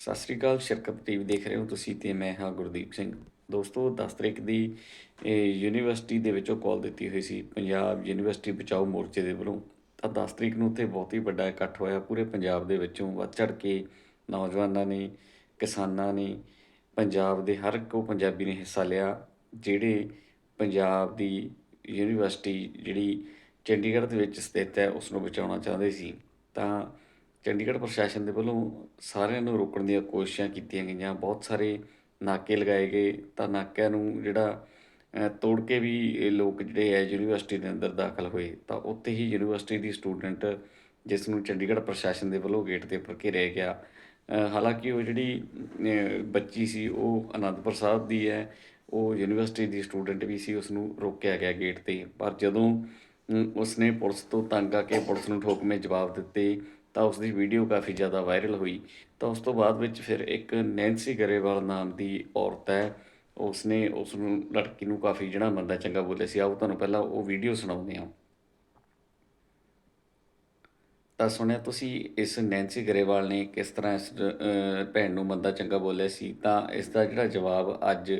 ਸਤਿ ਸ੍ਰੀ ਅਕਾਲ, ਸ਼ਿਰਕਤ ਟੀਵੀ ਦੇਖ ਰਹੇ ਹੋ ਤੁਸੀਂ ਤੇ ਮੈਂ ਹਾਂ ਗੁਰਦੀਪ ਸਿੰਘ। ਦੋਸਤੋ 10 ਤਰੀਕ ਦੀ ਯੂਨੀਵਰਸਿਟੀ ਦੇ ਵਿੱਚੋਂ ਕਾਲ ਦਿੱਤੀ ਹੋਈ ਸੀ, ਪੰਜਾਬ ਯੂਨੀਵਰਸਿਟੀ ਬਚਾਓ ਮੋਰਚੇ ਦੇ ਵੱਲੋਂ। ਤਾਂ 10 ਤਰੀਕ ਨੂੰ ਉੱਥੇ ਬਹੁਤ ਹੀ ਵੱਡਾ ਇਕੱਠ ਹੋਇਆ, ਪੂਰੇ ਪੰਜਾਬ ਦੇ ਵਿੱਚੋਂ ਵੱਧ ਚੜ ਕੇ ਨੌਜਵਾਨਾਂ ਨੇ, ਕਿਸਾਨਾਂ ਨੇ, ਪੰਜਾਬ ਦੇ ਹਰ ਕੋ ਪੰਜਾਬੀ ਨੇ ਹਿੱਸਾ ਲਿਆ, ਜਿਹੜੇ ਪੰਜਾਬ ਦੀ ਯੂਨੀਵਰਸਿਟੀ ਜਿਹੜੀ ਚੰਡੀਗੜ੍ਹ ਦੇ ਵਿੱਚ ਸਥਿਤ ਹੈ, ਉਸ ਨੂੰ ਬਚਾਉਣਾ ਚਾਹੁੰਦੇ ਸੀ। ਤਾਂ ਚੰਡੀਗੜ੍ਹ ਪ੍ਰਸ਼ਾਸਨ ਦੇ ਵੱਲੋਂ ਸਾਰਿਆਂ ਨੂੰ ਰੋਕਣ ਦੀਆਂ ਕੋਸ਼ਿਸ਼ਾਂ ਕੀਤੀਆਂ ਗਈਆਂ। ਬਹੁਤ ਸਾਰੇ ਨਾਕੇ ਲਗਾਏ ਗਏ ਤਾਂ ਨਾਕਿਆਂ ਨੂੰ ਜਿਹੜਾ ਤੋੜ ਕੇ ਵੀ ਇਹ ਲੋਕ ਜਿਹੜੇ ਹੈ ਯੂਨੀਵਰਸਿਟੀ ਦੇ ਅੰਦਰ ਦਾਖਲ ਹੋਏ। ਤਾਂ ਉੱਥੇ ਹੀ ਯੂਨੀਵਰਸਿਟੀ ਦੀ ਸਟੂਡੈਂਟ ਜਿਸ ਨੂੰ ਚੰਡੀਗੜ੍ਹ ਪ੍ਰਸ਼ਾਸਨ ਦੇ ਵੱਲੋਂ ਗੇਟ ਦੇ ਉੱਪਰ ਘੇਰਿਆ ਗਿਆ। ਹਾਲਾਂਕਿ ਉਹ ਜਿਹੜੀ ਬੱਚੀ ਸੀ, ਉਹ ਅਨੰਦਪੁਰ ਸਾਹਿਬ ਦੀ ਹੈ। ਉਹ ਯੂਨੀਵਰਸਿਟੀ ਦੀ ਸਟੂਡੈਂਟ ਵੀ ਸੀ ਉਸ ਨੂੰ ਰੋਕਿਆ ਗਿਆ ਗੇਟ ਤੇ। ਪਰ ਜਦੋਂ ਉਸਨੇ ਪੁਲਿਸ ਤੋਂ ਤੰਗ ਆ ਕੇ ਪੁਲਿਸ ਨੂੰ ਠੋਕਵੇਂ ਜਵਾਬ ਦਿੱਤੇ ਤਾਂ ਉਸ ਦੀ ਵੀਡੀਓ ਕਾਫੀ ਜ਼ਿਆਦਾ ਵਾਇਰਲ ਹੋਈ। ਤਾਂ ਉਸ ਤੋਂ ਬਾਅਦ ਵਿੱਚ ਫਿਰ ਇੱਕ ਨੈਂਸੀ ਗਰੇਵਾਲ ਨਾਮ ਦੀ ਔਰਤ ਹੈ। ਉਸਨੇ ਉਸ ਨੂੰ ਲੜਕੀ ਨੂੰ ਕਾਫੀ ਜਿਹੜਾ ਬੰਦਾ ਚੰਗਾ ਬੋਲਿਆ ਸੀ। ਆਓ ਤੁਹਾਨੂੰ ਪਹਿਲਾਂ ਉਹ ਵੀਡੀਓ ਸੁਣਾਉਂਦੇ ਹਾਂ। ਤਾਂ ਸੁਣਿਆ ਤੁਸੀਂ ਇਸ ਨੈਂਸੀ ਗਰੇਵਾਲ ਨੇ ਕਿਸ ਤਰ੍ਹਾਂ ਇਸ ਭੈਣ ਨੂੰ ਬੰਦਾ ਚੰਗਾ ਬੋਲਿਆ ਸੀ? ਤਾਂ ਇਸ ਦਾ ਜਿਹੜਾ ਜਵਾਬ ਅੱਜ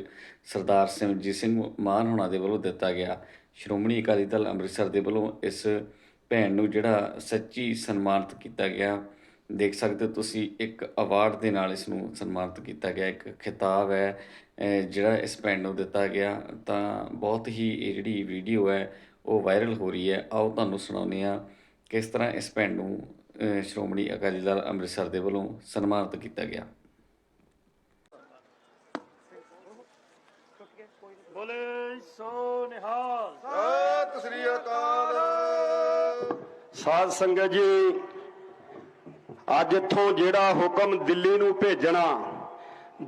ਸਰਦਾਰ ਸਿਮਰਜੀਤ ਸਿੰਘ ਮਾਨ ਹੋਣਾ ਦੇ ਵੱਲੋਂ ਦਿੱਤਾ ਗਿਆ। ਸ਼੍ਰੋਮਣੀ ਅਕਾਲੀ ਦਲ ਅੰਮ੍ਰਿਤਸਰ ਦੇ ਵੱਲੋਂ ਇਸ ਭੈਣ ਨੂੰ ਜਿਹੜਾ ਸੱਚੀ ਸਨਮਾਨਿਤ ਕੀਤਾ ਗਿਆ ਦੇਖ ਸਕਦੇ ਹੋ ਤੁਸੀਂ ਇੱਕ ਅਵਾਰਡ ਦੇ ਨਾਲ ਇਸ ਨੂੰ ਸਨਮਾਨਿਤ ਕੀਤਾ ਗਿਆ ਇੱਕ ਖਿਤਾਬ ਹੈ ਜਿਹੜਾ ਇਸ ਭੈਣ ਨੂੰ ਦਿੱਤਾ ਗਿਆ ਤਾਂ ਬਹੁਤ ਹੀ ਇਹ ਜਿਹੜੀ ਵੀਡੀਓ ਹੈ ਉਹ ਵਾਇਰਲ ਹੋ ਰਹੀ ਹੈ। ਆਓ ਤੁਹਾਨੂੰ ਸੁਣਾਉਂਦੇ ਹਾਂ ਕਿਸ ਤਰ੍ਹਾਂ ਇਸ ਭੈਣ ਨੂੰ ਸ਼੍ਰੋਮਣੀ ਅਕਾਲੀ ਦਲ ਅੰਮ੍ਰਿਤਸਰ ਦੇ ਵੱਲੋਂ ਸਨਮਾਨਿਤ ਕੀਤਾ ਗਿਆ। ਬੋਲੇ ਸੋ ਨਿਹਾਲ। ਸਤਿ ਸ੍ਰੀ ਅਕਾਲ। ਸਾਧ ਸੰਗਤ ਜੀ, ਅੱਜ ਇੱਥੋਂ ਜਿਹੜਾ ਹੁਕਮ ਦਿੱਲੀ ਨੂੰ ਭੇਜਣਾ,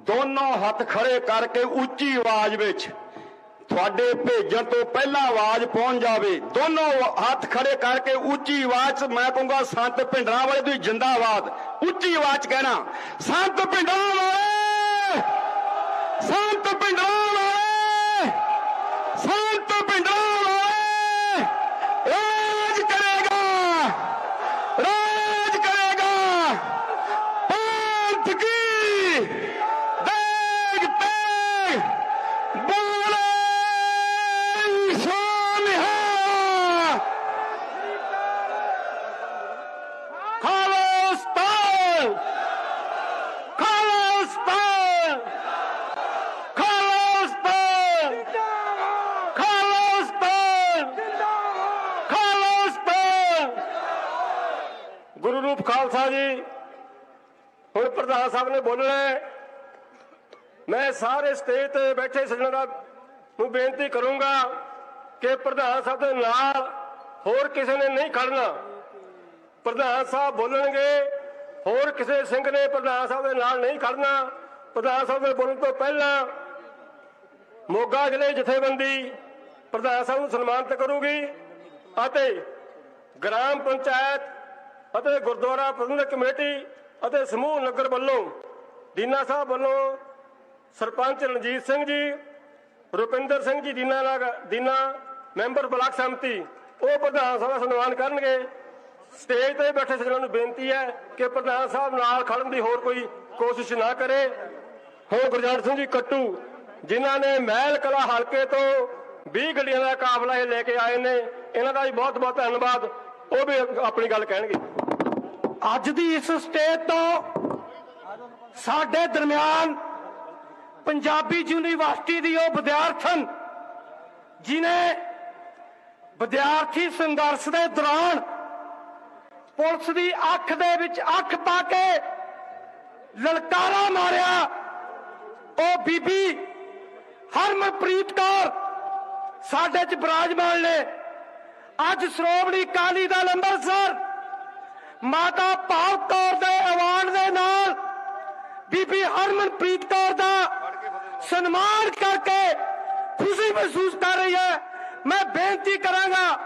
ਦੋਨੋਂ ਹੱਥ ਖੜੇ ਕਰਕੇ ਉੱਚੀ ਆਵਾਜ਼ ਵਿੱਚ ਤੁਹਾਡੇ ਭੇਜਣ ਤੋਂ ਪਹਿਲਾਂ ਆਵਾਜ਼ ਪਹੁੰਚ ਜਾਵੇ। ਦੋਨੋਂ ਹੱਥ ਖੜੇ ਕਰਕੇ ਉੱਚੀ ਆਵਾਜ਼ 'ਚ ਮੈਂ ਕਹੂੰਗਾ, ਸੰਤ ਭਿੰਡਰਾਂ ਵਾਲੇ ਤੁਸੀਂ ਜਿੰਦਾਬਾਦ। ਉੱਚੀ ਆਵਾਜ਼ 'ਚ ਕਹਿਣਾ, ਸੰਤ ਭਿੰਡਰਾਂ ਵਾਲੇ! ਸੰਤ ਭਿੰਡਰਾਂ ਵਾਲੇ! ਸੰਤ ਭਿੰਡਰਾਂ ਵਾਲੇ ਰਾਜ ਕਰੇਗਾ ਰਾਜ ਕਰੇਗਾ ਪੰਥ ਕੀ? ਦੇਗ ਤੇ ਬੋਲੇ ਸੋਨਿਹਾ ਖਾਲਸਤਾਨ ਖਾਲਸਤਾਨ ਖਾਲਸਤਾਨ ਖਾਲਸਤਾਨ ਖਾਲਸਤਾਨ ਗੁਰੂ ਰੂਪ ਖਾਲਸਾ ਜੀ। ਪ੍ਰਧਾਨ ਸਾਹਿਬ ਨੇ ਬੋਲਣਾ ਮੈਂ ਸਾਰੇ ਸਟੇਜ ਤੇ ਬੈਠੇ ਸੱਜਣਾਂ ਨੂੰ ਬੇਨਤੀ ਕਰੂੰਗਾ ਕਿ ਪ੍ਰਧਾਨ ਸਾਹਿਬ ਦੇ ਨਾਲ ਹੋਰ ਕਿਸੇ ਨੇ ਨਹੀਂ ਖੜਨਾ। ਪ੍ਰਧਾਨ ਸਾਹਿਬ ਬੋਲਣਗੇ, ਹੋਰ ਕਿਸੇ ਸਿੰਘ ਨੇ ਪ੍ਰਧਾਨ ਸਾਹਿਬ ਦੇ ਨਾਲ ਨਹੀਂ ਖੜਨਾ। ਪ੍ਰਧਾਨ ਸਾਹਿਬ ਦੇ ਬੋਲਣ ਤੋਂ ਪਹਿਲਾਂ ਮੋਗਾ ਜ਼ਿਲ੍ਹੇ ਜਥੇਬੰਦੀ ਪ੍ਰਧਾਨ ਸਾਹਿਬ ਨੂੰ ਸਨਮਾਨਿਤ ਕਰੂਗੀ ਅਤੇ ਗ੍ਰਾਮ ਪੰਚਾਇਤ ਅਤੇ ਗੁਰਦੁਆਰਾ ਪ੍ਰਬੰਧਕ ਕਮੇਟੀ ਅਤੇ ਸਮੂਹ ਨਗਰ ਵੱਲੋਂ ਦੀਨਾ ਸਾਹਿਬ ਵੱਲੋਂ ਸਰਪੰਚ ਰਣਜੀਤ ਸਿੰਘ ਜੀ, ਰੁਪਿੰਦਰ ਸਿੰਘ ਜੀ ਦੀਨਾ ਨਗਰ ਦੀਨਾ ਮੈਂਬਰ ਬਲਾਕ ਸੰਮਤੀ, ਉਹ ਪ੍ਰਧਾਨ ਸਭਾ ਸਨਮਾਨ ਕਰਨਗੇ। ਸਟੇਜ ਤੇ ਬੈਠੇ ਸੱਜਣਾਂ ਨੂੰ ਬੇਨਤੀ ਹੈ ਕਿ ਪ੍ਰਧਾਨ ਸਾਹਿਬ ਨਾਲ ਖੜਨ ਦੀ ਹੋਰ ਕੋਈ ਕੋਸ਼ਿਸ਼ ਨਾ ਕਰੇ। ਹੁਣ ਗੁਰਜੰਟ ਸਿੰਘ ਜੀ, ਕੱਟੂ, ਜਿਨ੍ਹਾਂ ਨੇ ਮਹਿਲ ਕਲਾ ਹਲਕੇ ਤੋਂ 20 ਗੱਡੀਆਂ ਦਾ ਕਾਫਲਾ ਇਹ ਲੈ ਕੇ ਆਏ ਨੇ, ਇਹਨਾਂ ਦਾ ਵੀ ਬਹੁਤ ਬਹੁਤ ਧੰਨਵਾਦ। ਉਹ ਵੀ ਆਪਣੀ ਗੱਲ ਕਹਿਣਗੇ। ਅੱਜ ਦੀ ਇਸ ਸਟੇਜ ਤੋਂ ਸਾਡੇ ਦਰਮਿਆਨ ਪੰਜਾਬੀ ਯੂਨੀਵਰਸਿਟੀ ਦੀ ਉਹ ਵਿਦਿਆਰਥਣ ਜਿਨੇ ਵਿਦਿਆਰਥੀ ਸੰਘਰਸ਼ ਦੇ ਦੌਰਾਨ ਪੁਲਿਸ ਦੀ ਅੱਖ ਦੇ ਵਿੱਚ ਅੱਖ ਪਾ ਕੇ ਲਲਕਾਰਾ ਮਾਰਿਆ, ਉਹ ਬੀਬੀ ਹਰਮਨਪ੍ਰੀਤ ਕੌਰ ਸਾਡੇ ਚ ਬਰਾਜਮਾਨ ਨੇ। ਅੱਜ ਸ਼੍ਰੋਮਣੀ ਅਕਾਲੀ ਦਲ ਅੰਮ੍ਰਿਤਸਰ ਮਾਤਾ ਭਾਵ ਕੌਰ ਦੇ ਅਵਾਰਡ ਦੇ ਨਾਲ ਬੀਬੀ ਹਰਮਨਪ੍ਰੀਤ ਕੌਰ ਦਾ ਸਨਮਾਨ ਕਰਕੇ ਖੁਸ਼ੀ ਮਹਿਸੂਸ ਕਰ ਰਹੀ ਹੈ। ਮੈਂ ਬੇਨਤੀ ਕਰਾਂਗਾ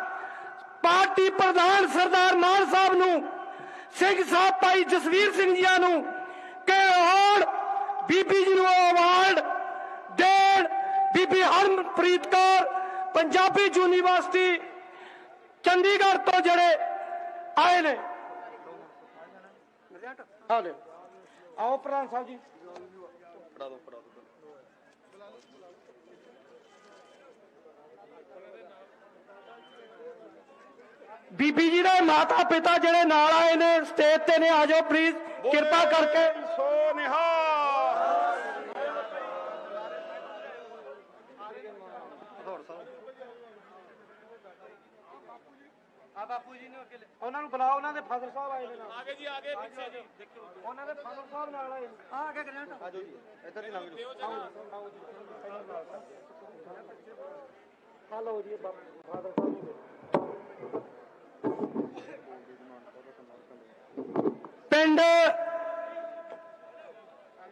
ਪਾਰਟੀ ਪ੍ਰਧਾਨ ਸਰਦਾਰ ਮਾਨ ਸਾਹਿਬ ਨੂੰ, ਸਿੰਘ ਸਾਹਿਬ ਭਾਈ ਜਸਵੀਰ ਸਿੰਘ ਜੀਆਂ ਨੂੰ ਕਿ ਹੁਣ ਬੀਬੀ ਜੀ ਨੂੰ ਅਵਾਰਡ ਦੇਣ ਬੀਬੀ ਹਰਮਨਪ੍ਰੀਤ ਕੌਰ ਪੰਜਾਬੀ ਯੂਨੀਵਰਸਿਟੀ ਚੰਡੀਗੜ੍ਹ ਤੋਂ ਜਿਹੜੇ ਆਏ ਨੇ। ਆ ਲੈ। ਆਓ ਪ੍ਰਧਾਨ ਸਾਹਿਬ ਜੀ। ਬੀਬੀ ਜੀ ਦੇ ਮਾਤਾ ਪਿਤਾ ਜਿਹੜੇ ਨਾਲ ਆਏ ਨੇ ਸਟੇਜ ਤੇ ਨੇ ਆ ਜਾਓ ਪਲੀਜ਼ ਕਿਰਪਾ ਕਰਕੇ। ਸੋ ਨਿਹਾਲ ਆ ਬਾਪੂ ਜੀ ਨੂੰ ਅੱਗੇ ਉਹਨਾਂ ਨੂੰ ਬੁਲਾਓ ਉਹਨਾਂ ਦੇ ਫਾਦਰ ਸਾਹਿਬ ਆਏ ਨੇ ਨਾਲ। ਆਗੇ ਜੀ ਆਗੇ ਪਿੱਛੇ ਜੀ। ਦੇਖੋ ਉਹਨਾਂ ਦੇ ਫਾਦਰ ਸਾਹਿਬ ਨਾਲ ਆਏ ਆ ਆਗੇ ਗ੍ਰੈਂਡ ਆਜੋ ਜੀ ਇੱਧਰ ਹੀ ਲੰਘ ਜਾਓ। ਹਲੋ ਜੀ ਫਾਦਰ ਸਾਹਿਬ ਨੂੰ ਪਿੰਡ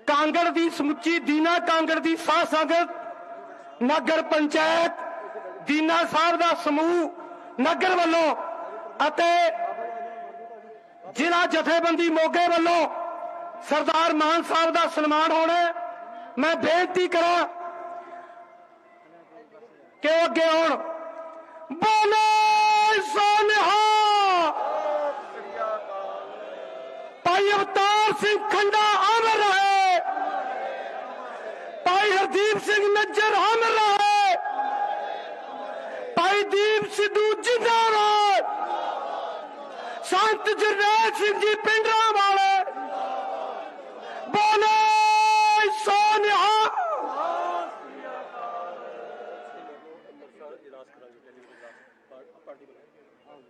ਕਾਂਗੜ ਦੀ ਸਮੁੱਚੀ ਦੀਨਾ ਕਾਂਗੜ ਦੀ ਸਾਧ ਸੰਗਤ ਨਗਰ ਪੰਚਾਇਤ ਦੀਨਾ ਸਾਹਿਬ ਦਾ ਸਮੂਹ ਨਗਰ ਵੱਲੋਂ ਅਤੇ ਜ਼ਿਲ੍ਹਾ ਜਥੇਬੰਦੀ ਮੋਗੇ ਵੱਲੋਂ ਸਰਦਾਰ ਮਾਨ ਸਾਹਿਬ ਦਾ ਸਨਮਾਨ ਹੋਣਾ ਮੈਂ ਬੇਨਤੀ ਕਰਾਂ ਕਿ ਉਹ ਅੱਗੇ ਆਉਣ। ਬੋਲੇ ਸੋਨਹਾ! ਭਾਈ ਅਵਤਾਰ ਸਿੰਘ ਖੰਡਾ ਅਮਰ ਰਹੇ। ਭਾਈ ਹਰਦੀਪ ਸਿੰਘ ਨੱਜਰ ਅਮਰ ਰਹੇ। ਭਾਈ ਦੀਪ ਸਿੱਧੂ ਜਿੰਦਾਬਾਦ ਸੰਤ ਜਰਨੈਲ ਸਿੰਘ ਜੀ ਪਿੰਡਰਾਂ ਵਾਲੇ। ਬੋਲੇ ਸੋਨਿਹਾ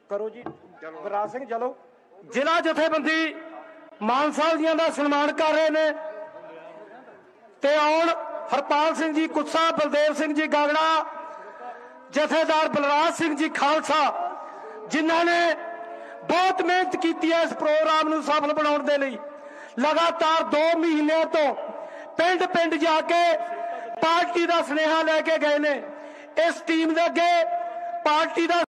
ਕਰੋ ਜੀ ਵਿਰਾਜ ਸਿੰਘ ਚਲੋ ਜ਼ਿਲ੍ਹਾ ਜਥੇਬੰਦੀ ਮਾਨ ਸਾਹਿਬ ਜੀਆਂ ਦਾ ਸਨਮਾਨ ਕਰ ਰਹੇ ਨੇ। ਤੇ ਆਉਣ ਹਰਪਾਲ ਸਿੰਘ ਜੀ ਕੁੱਸਾ ਬਲਦੇਵ ਸਿੰਘ ਜੀ ਗਾਗੜਾ ਜਥੇਦਾਰ ਬਲਰਾਜ ਸਿੰਘ ਜੀ ਖਾਲਸਾ ਜਿਨ੍ਹਾਂ ਨੇ ਬਹੁਤ ਮਿਹਨਤ ਕੀਤੀ ਹੈ ਇਸ ਪ੍ਰੋਗਰਾਮ ਨੂੰ ਸਫਲ ਬਣਾਉਣ ਦੇ ਲਈ। ਲਗਾਤਾਰ 2 ਮਹੀਨਿਆਂ ਤੋਂ ਪਿੰਡ ਪਿੰਡ ਜਾ ਕੇ ਪਾਰਟੀ ਦਾ ਸੁਨੇਹਾ ਲੈ ਕੇ ਗਏ ਨੇ। ਇਸ ਟੀਮ ਦੇ ਅੱਗੇ ਪਾਰਟੀ ਦਾ